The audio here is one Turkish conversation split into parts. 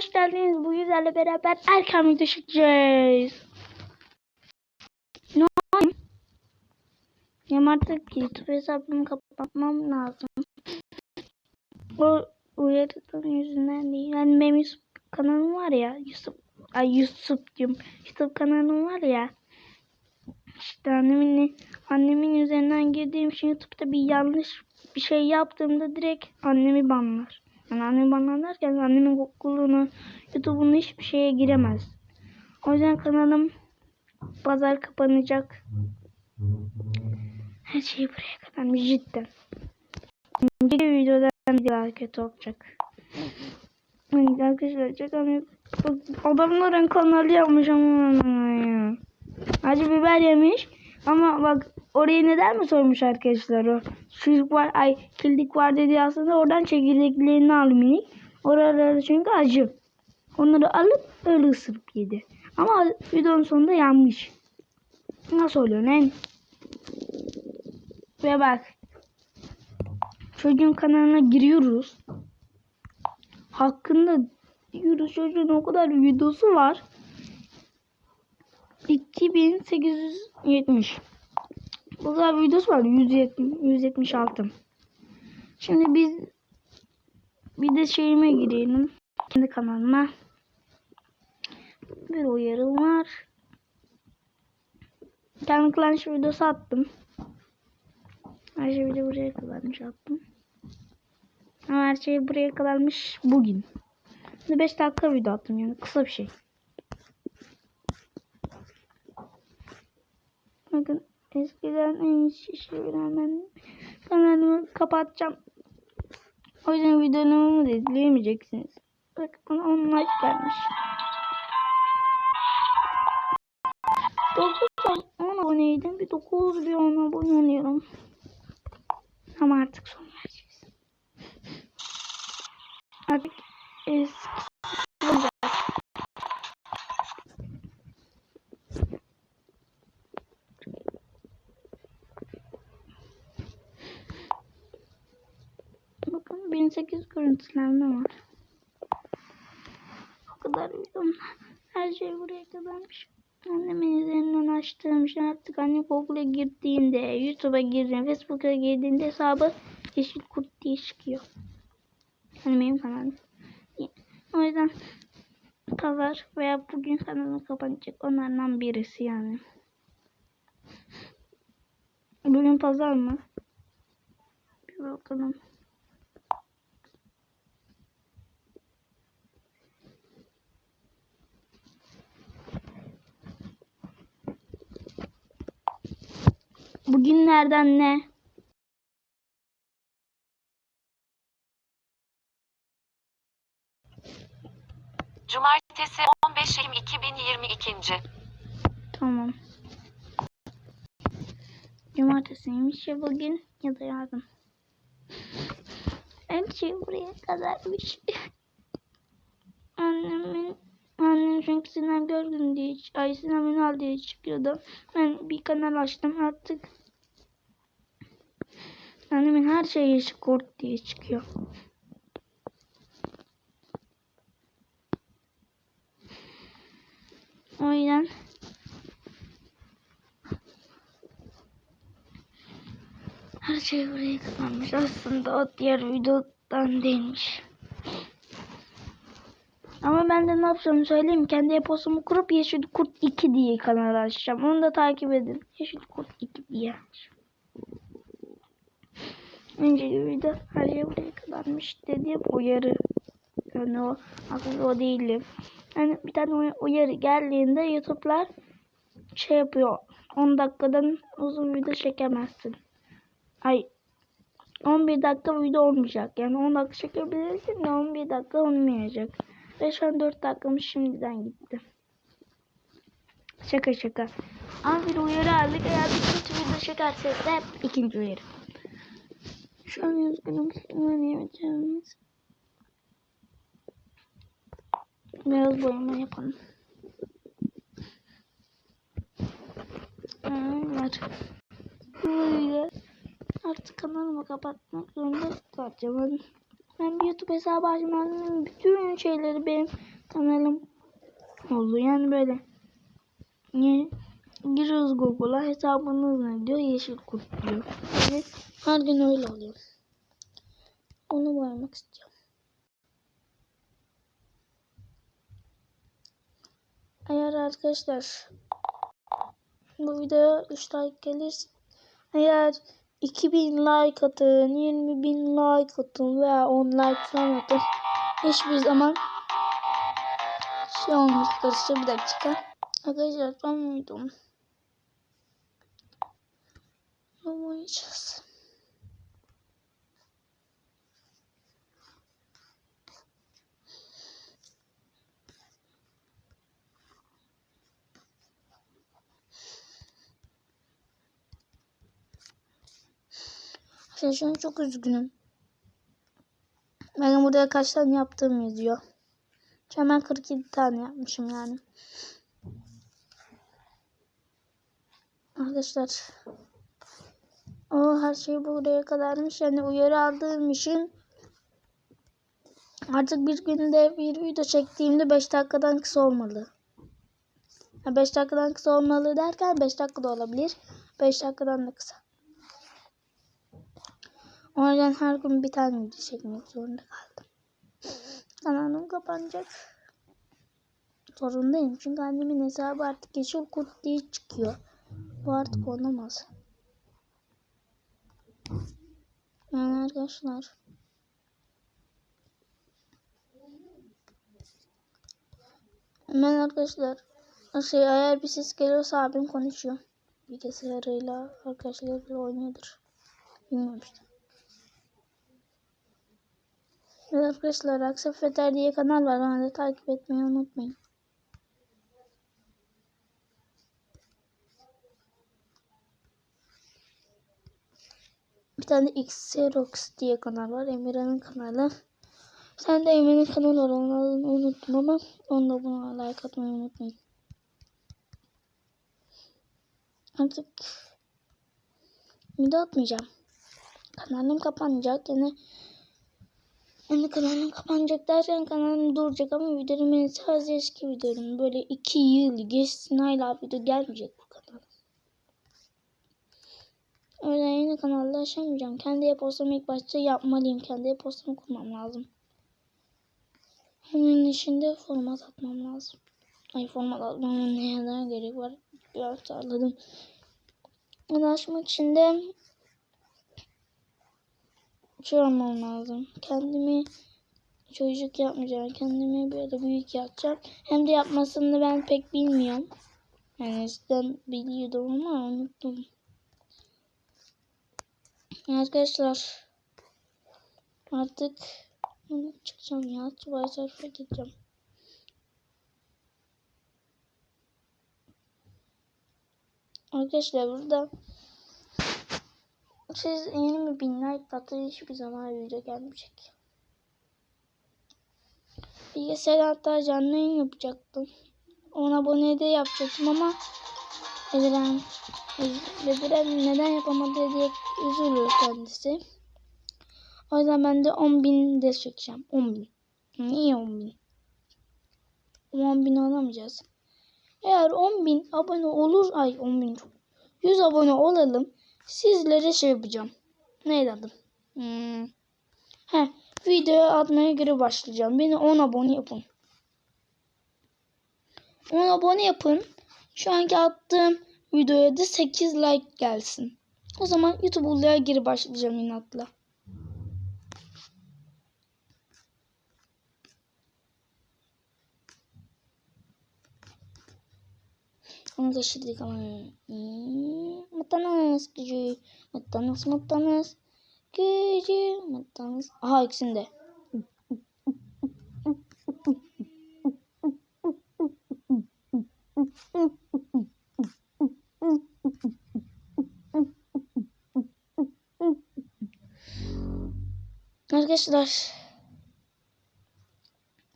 hoş geldiniz. Bu yüzlerle beraber erken video çekeceğiz. Ne yapayım? Benim artık YouTube hesabımı kapatmam lazım. O uyarıdan yüzünden değil. Yani benim Yusuf kanalım var ya. Yusuf, ay Yusuf diyorum. YouTube kanalım var ya. İşte annemin, annemin üzerinden girdiğim için YouTube'da bir yanlış bir şey yaptığımda direkt annemi banlar. Yani annemi banlar derken annemin okulunu, YouTube'unu hiçbir şeye giremez. O yüzden kanalım pazar kapanacak. Her şey buraya kadar cidden. Bir videodan daha kötü olacak. Yani arkadaşlar çok hani adamların kanalı yapmış ama ya. Acı biber yemiş. Ama bak orayı neden mi sormuş arkadaşlar o? Çocuk var ay kildik var dedi aslında oradan çekirdeklerini al minik. Oraları çünkü acı. Onları alıp öyle ısırıp yedi. Ama videonun sonunda yanmış. Nasıl oluyor lan? Ve bak. Çocuğun kanalına giriyoruz. Hakkında diyoruz çocuğun o kadar videosu var. 2870. Bu kadar videosu var. 170, 176. Şimdi biz bir de şeyime girelim. Kendi kanalıma. Bir uyarım var. Kendi Clash videosu attım. Her şey video buraya kadarmış attım. Ama her şey buraya kadarmış bugün. 5 dakika video attım yani kısa bir şey. Bakın eskiden en şişi bilen kanalımı kapatacağım. O yüzden videomu da izleyemeyeceksiniz. Bakın bana 10 like gelmiş. 9 10 aboneydim. Bir 9 bir 10 abone oluyorum. Ama artık son vereceğiz. Artık eski 88 görüntülenme var. O kadar videom. Her şey buraya kadarmış. Annemin üzerinden açtığım şey artık anne Google'a girdiğinde, YouTube'a girdiğinde, Facebook'a girdiğinde hesabı yeşil kurt diye çıkıyor. Yani benim kanalım. O yüzden pazar veya bugün kanalım kapanacak. Onlardan birisi yani. Bugün pazar mı? Bir bakalım. Bugünlerden ne? Cumartesi 15 Ekim 2022. Tamam. Cumartesiymiş ya bugün ya da yarın. Her şey buraya kadarmış. Annemin annem çünkü Sinan Görgün diye ay Sinan Ünal diye çıkıyordu. Ben bir kanal açtım artık. Annemin her şeyi yeşil kurt diye çıkıyor. O yüzden her şey buraya kadarmış. Aslında o diğer videodan değilmiş. Ama ben de ne yapacağımı söyleyeyim. Kendi e-postumu kurup Yeşil Kurt 2 diye kanal açacağım. Onu da takip edin. Yeşil Kurt 2 diye. Önceki video her şey buraya kadarmış dediğim uyarı. Yani o aslında o değilim. Yani bir tane uy- uyarı geldiğinde YouTube'lar şey yapıyor. 10 dakikadan uzun video çekemezsin. Ay 11 dakika video olmayacak. Yani 10 dakika çekebilirsin de 11 dakika olmayacak. Ve şu an 4 dakikamız şimdiden gitti. Şaka şaka. Ama bir uyarı aldık. Eğer bir kötü video çekersek de ikinci uyarı. Şu an üzgünüm. Oynayacağım. Beyaz boyama yapalım. Evet. Böyle. Artık kanalımı kapatmak zorunda kalacağım. Ben bir YouTube hesabı açmam. Bütün şeyleri benim kanalım oldu. Yani böyle. Niye? Giriyoruz Google'a hesabınız ne diyor? Yeşil kurt diyor. Yani her gün öyle oluyor. Onu boyamak istiyorum. Eğer arkadaşlar bu videoya 3 like gelirse eğer 2000 like atın, 20 bin like atın veya 10 like falan atın hiçbir zaman şey olmayacak arkadaşlar bir dakika. Arkadaşlar ben muydum? Ne oynayacağız? Arkadaşlar çok üzgünüm. Benim buraya kaç tane yaptığım yazıyor. Ben 47 tane yapmışım yani. Arkadaşlar. O her şey buraya kadarmış. Yani uyarı aldığım için artık bir günde bir video çektiğimde 5 dakikadan kısa olmalı. 5 dakikadan kısa olmalı derken 5 dakika da olabilir. 5 dakikadan da kısa. O yüzden her gün bir tane video çekmek zorunda kaldım. Kanalım kapanacak. Zorundayım çünkü annemin hesabı artık yeşil kurt diye çıkıyor. Bu artık olamaz. Yani arkadaşlar. Hemen arkadaşlar. Şey eğer bir ses geliyorsa abim konuşuyor. Bilgisayarıyla arkadaşlarıyla oynuyordur. Bilmiyorum işte. Evet arkadaşlar Aksep Feter diye kanal var. Onu da takip etmeyi unutmayın. Bir tane Xerox diye kanal var. Emirhan'ın kanalı. Tane de Emirhan'ın kanalı var. Adını unuttum ama onu da buna like atmayı unutmayın. Artık video atmayacağım. Kanalım kapanacak. Yani yani kanalım kapanacak derken kanalım duracak ama videolarım sadece eski videolarım. Böyle iki yıl geçsin hala video gelmeyecek. O yüzden yeni kanalda yaşamayacağım. Kendi e-postamı ilk başta yapmalıyım. Kendi e-postamı kurmam lazım. Onun içinde format atmam lazım. Ay format atmama neye gerek var? Biraz salladım. Onu açmak için de şey lazım. Kendimi çocuk yapmayacağım. Kendimi böyle büyük yapacağım. Hem de yapmasını ben pek bilmiyorum. Yani eskiden biliyordum ama unuttum. Arkadaşlar artık çıkacağım ya. Tuvalet tarafa gideceğim. Arkadaşlar burada siz yeni mi bin like atın hiçbir zaman video gelmeyecek. Bilgisayar hatta canlı yayın yapacaktım. 10 abone de yapacaktım ama Ediren Ediren neden yapamadı diye üzülüyor kendisi. O yüzden ben de 10 bin de çekeceğim. 10 bin. Niye 10 bin? 10 bin alamayacağız. Eğer 10 bin abone olur, ay 10 bin çok. 100 abone olalım. Sizlere şey yapacağım. Neydi adım? Hmm. Heh, videoya atmaya göre başlayacağım. Beni 10 abone yapın. 10 abone yapın. Şu anki attığım videoya da 8 like gelsin. O zaman YouTube'a geri başlayacağım inatla. Onu taşıdık ama. Matanas gücü. Matanas matanas. Gücü. Matanas. Aha ikisinde. Arkadaşlar.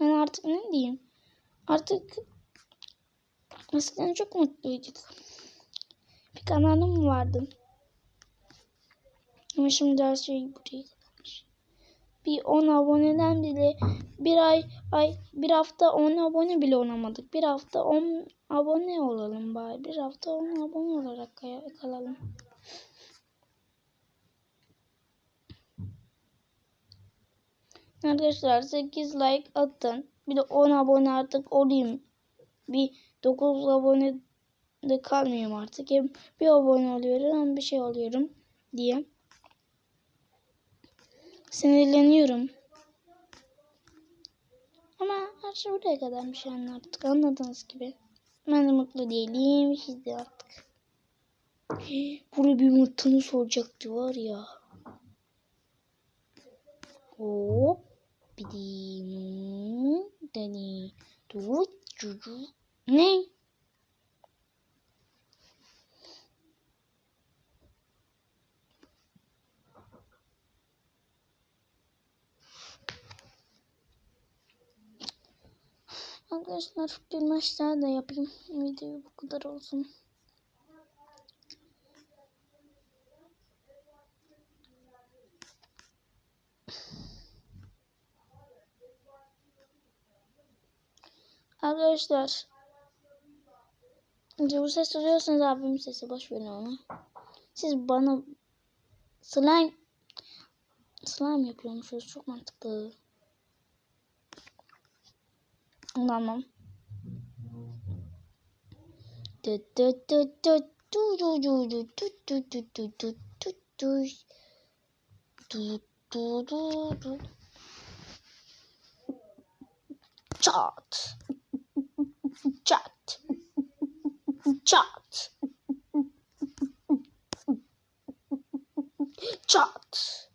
Ben artık ne diyeyim? Artık Eskiden çok mutluyduk. Bir kanalım vardı. Ama şimdi her şey buraya kalmış. bir 10 aboneden bile bir ay ay bir hafta 10 abone bile olamadık. Bir hafta 10 abone olalım bari. Bir hafta 10 abone olarak kalalım. Arkadaşlar 8 like atın. Bir de 10 abone artık olayım. Bir 9 abone de kalmıyorum artık. Hem bir abone oluyorum hem bir şey oluyorum diye. Sinirleniyorum. Ama her şey buraya kadarmış yani artık anladığınız gibi. Ben de mutlu değilim. Siz de artık. Buraya bir yumurtanız olacaktı var ya. Hop. Bidim. Deni. Dur. Cucu. Ne? Arkadaşlar bir maç daha da yapayım. Video bu kadar olsun. Arkadaşlar bu ses duyuyorsanız abimin sesi boş verin onu. Siz bana slime slime yapıyormuşuz çok mantıklı. Çat. Çat. Çat. Çat. Çat.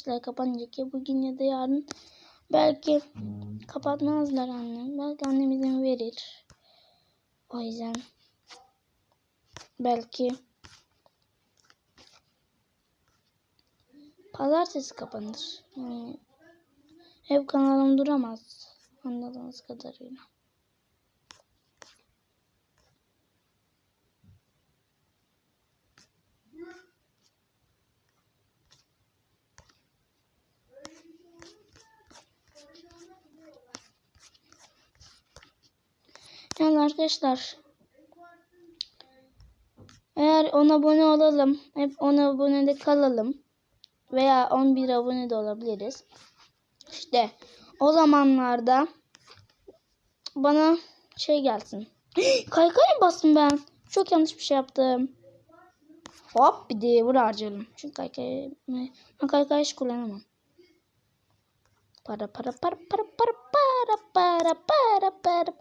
Arkadaşlar kapanacak ya bugün ya da yarın. Belki kapatmazlar annem. Belki annem izin verir. O yüzden belki pazartesi kapanır. Yani hep kanalım duramaz. Anladığınız kadarıyla. Yani arkadaşlar eğer 10 abone olalım hep 10 abonede kalalım veya 11 abone de olabiliriz. İşte o zamanlarda bana şey gelsin. Kaykaya bastım ben. Çok yanlış bir şey yaptım. Hop bir de vur harcarım. Çünkü kaykayı ben hiç kullanamam. Para para para para para para para para para.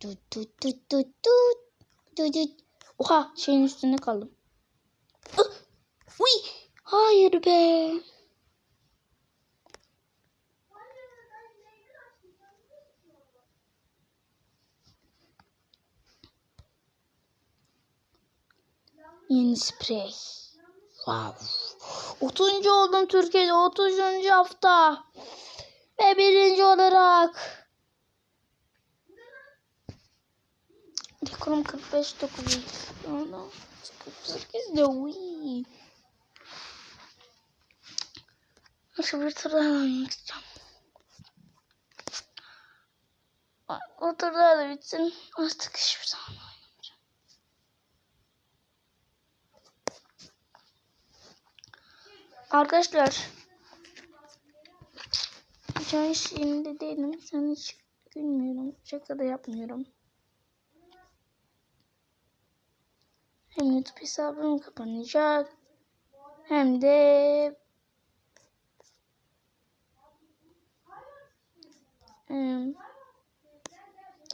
Tut tut tut tut tut tut tut. Oha şeyin üstünde kaldım. Uy! Hayır be. Sprey. Wow. 30. oldum Türkiye'de 30. hafta. Ve birinci olarak. Rekorum 45 9. 48 de uy. Şu bir tur daha oynamak istiyorum. O tur daha da bitsin. Artık hiçbir zaman Arkadaşlar. Şu an hiç yerinde değilim. An hiç gülmüyorum. Şaka da yapmıyorum. Hem YouTube hesabım kapanacak. Hem de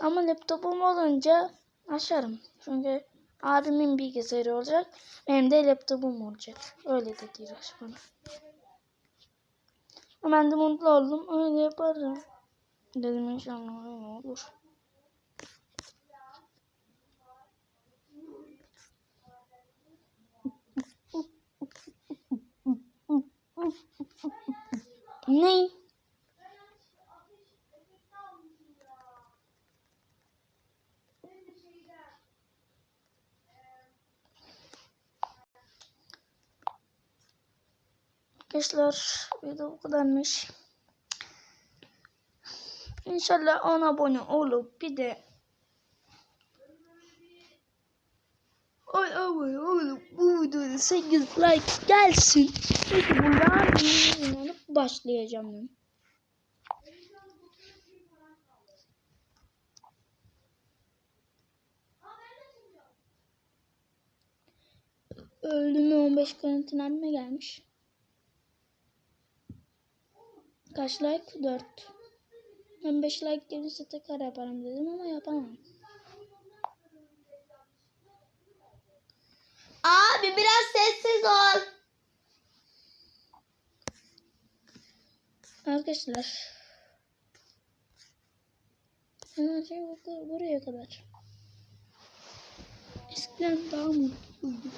Ama laptopum olunca açarım. Çünkü abimin bilgisayarı olacak. Benim de laptopum olacak. Öyle dedi İraç bana. Ben de mutlu oldum. Öyle yaparım. Dedim inşallah öyle olur. Ne? Arkadaşlar video bu kadarmış. İnşallah 10 abone olup bir de 10 abone olup bu videoda 8 like gelsin. Çünkü bu yarın inanıp başlayacağım ben. Öldüğüme 15 görüntülenme gelmiş. Kaç like? 4. Ben 5 like gelirse tekrar yaparım dedim ama yapamam. Abi biraz sessiz ol. Arkadaşlar. Her şey bu- buraya kadar. Eskiden daha mutluydum.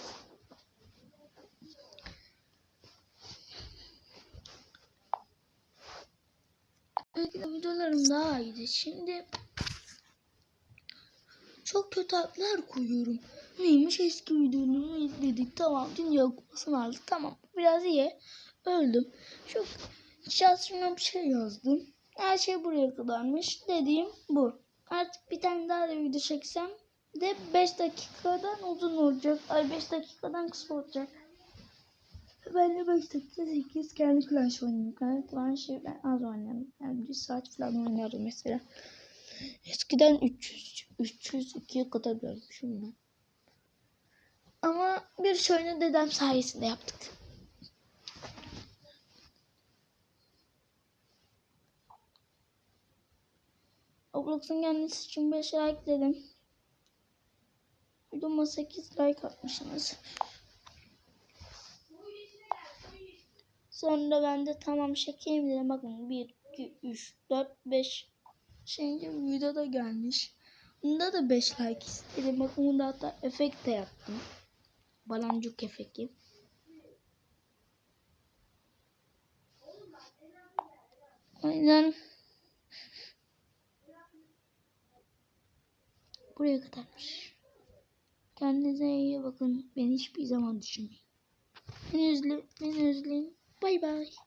Belki de videolarım daha iyiydi. Şimdi çok kötü adlar koyuyorum. Neymiş eski videomu izledik. Tamam dünya kupasını aldık. Tamam biraz iyi. Öldüm. Çok şansıma bir şey yazdım. Her şey buraya kadarmış. Dediğim bu. Artık bir tane daha da video çeksem de 5 dakikadan uzun olacak. Ay 5 dakikadan kısa olacak. Ben de 5 dakika 8 kendi Clash oynayayım. Kendi Clash'ı ben az oynarım. Yani 1 saat falan oynarım mesela. Eskiden 300, 302'ye kadar görmüşüm ben. Ama bir şöyle dedem sayesinde yaptık. Roblox'un kendisi için 5 like dedim. Videoma 8 like atmışsınız. Sonra ben de tamam çekeyim dedim. Bakın 1, 2, 3, 4, 5. Şimdi video da gelmiş. Bunda da 5 like istedim. Bakın bunda hatta efekt de yaptım. Balancuk efekti. O yüzden buraya kadarmış. Kendinize iyi bakın. Beni hiçbir zaman düşünmeyin. Beni üzle, beni üzleyin. Bye bye.